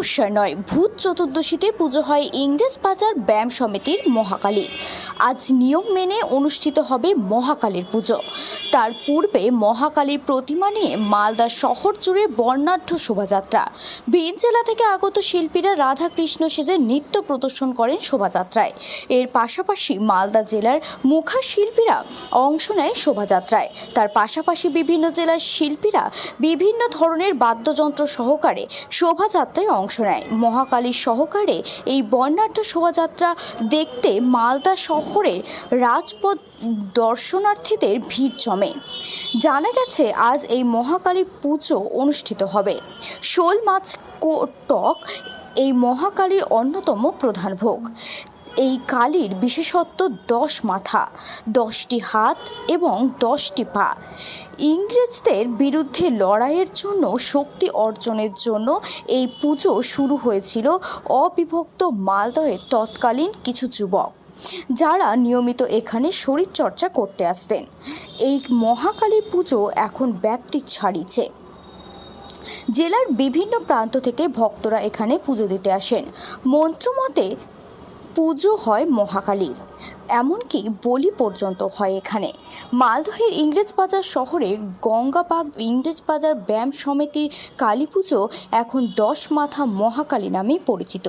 অমাবস্যায় নয়, ভূত চতুর্দশীতে পুজো হয় ইংরেজ বাজার ব্যায়াম সমিতির মহাকালী। আজ নিয়ম মেনে অনুষ্ঠিত হবে মহাকালীর পুজো। তার পূর্বে মহাকালীর প্রতিমা নিয়ে মালদা শহর জুড়ে বর্ণাঢ্য শোভাযাত্রা। বীর জেলা থেকে আগত শিল্পীরা রাধা কৃষ্ণ সেজে নৃত্য প্রদর্শন করেন শোভাযাত্রায়। এর পাশাপাশি মালদা জেলার মুখা শিল্পীরা অংশ নেয় শোভাযাত্রায়। তার পাশাপাশি বিভিন্ন জেলার শিল্পীরা বিভিন্ন ধরনের বাদ্যযন্ত্র সহকারে শোভাযাত্রায় অংশ নেয়। মহাকালীর সহকারে এই বর্ণাঢ্য শোভাযাত্রা দেখতে মালদা শহরের রাজপথ দর্শনার্থীদের ভিড় জমে। জানা গেছে, আজ এই মহাকালী পুজো অনুষ্ঠিত হবে। শোল মাছ টক এই মহাকালীর অন্যতম প্রধান ভোগ। এই কালীর বিশেষত্ব দশ মাথা, দশটি হাত এবং দশটি পা। ইংরেজদের বিরুদ্ধে লড়াইয়ের জন্য, শক্তি অর্জনের জন্য এই পুজো শুরু হয়েছিল অবিভক্ত মালদহের তৎকালীন কিছু যুবক, যারা নিয়মিত এখানে শরীরচর্চা করতে আসতেন। এই মহাকালী পুজো এখন ব্যাপ্তি ছাড়িয়েছে। জেলার বিভিন্ন প্রান্ত থেকে ভক্তরা এখানে পুজো দিতে আসেন। মন্ত্রমতে পুজো হয় মহাকালীর এমনকি বলি পর্যন্ত হয় এখানে। মালদহের ইংরেজ বাজার শহরে গঙ্গাবাগ ইংরেজবাজার ব্যায়াম সমিতির কালী পুজো এখন দশ মাথা মহাকালী নামে পরিচিত।